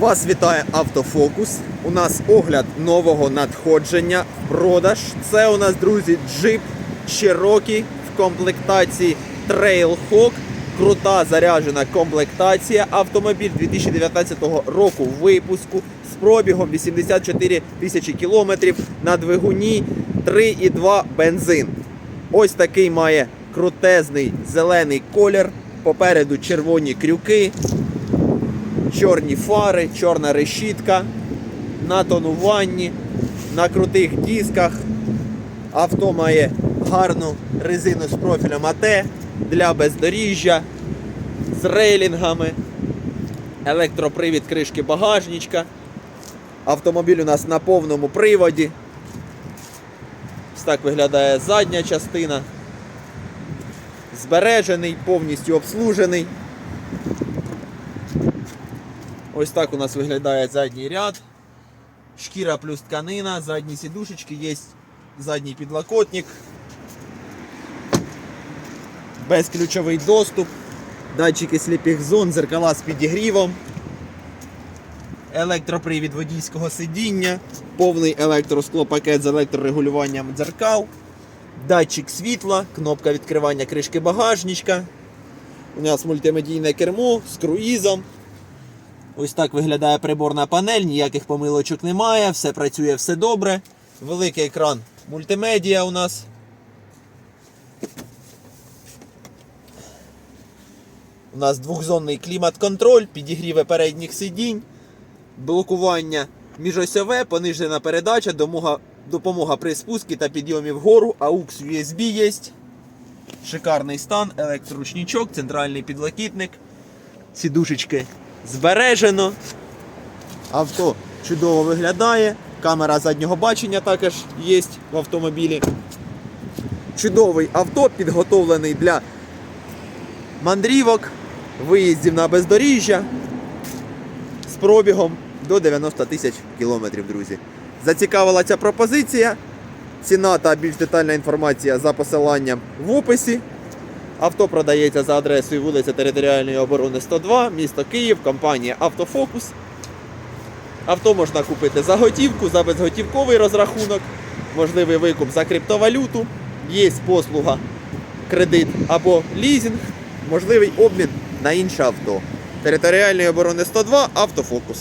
Вас вітає автофокус. У нас огляд нового надходження в продаж. Це у нас, друзі, джип Cherokee в комплектації Trailhawk. Крута заряджена комплектація. Автомобіль 2019 року випуску з пробігом 84 тисячі кілометрів на двигуні 3,2 бензин. Ось такий має крутезний зелений колір. Попереду червоні крюки, чорні фари, чорна решітка, на тонуванні, на крутих дисках. Авто має гарну резину з профілем АТ для бездоріжжя, з рейлінгами, електропривід кришки багажничка. Автомобіль у нас на повному приводі. Ось так виглядає задня частина. Збережений, повністю обслужений. Ось так у нас виглядає задній ряд. Шкіра плюс тканина, задні сідушечки, є задній підлокотник. Безключовий доступ, датчики сліпих зон, зеркала з підігрівом, електропривід водійського сидіння, повний електросклопакет з електрорегулюванням дзеркал, датчик світла, кнопка відкривання кришки багажничка. У нас мультимедійне кермо з круїзом. Ось так виглядає приборна панель, ніяких помилочок немає, все працює, все добре. Великий екран мультимедіа у нас. У нас двохзонний клімат-контроль, підігріве передніх сидінь, блокування міжосьове, понижена передача, домога- допомога при спуску та підйомі вгору, AUX USB є. Шикарний стан, електроручничок, центральний підлокітник, сідушечки збережено. Авто чудово виглядає. Камера заднього бачення також є в автомобілі. Чудовий авто, підготовлений для мандрівок, виїздів на бездоріжжя з пробігом до 90 тисяч кілометрів, друзі. Зацікавила ця пропозиція. Ціна та більш детальна інформація за посиланням в описі. Авто продається за адресою вулиця Територіальної оборони 102, місто Київ, компанія Автофокус. Авто можна купити за готівку, за безготівковий розрахунок, можливий викуп за криптовалюту, є послуга кредит або лізинг, можливий обмін на інше авто. Територіальної оборони 102 Автофокус.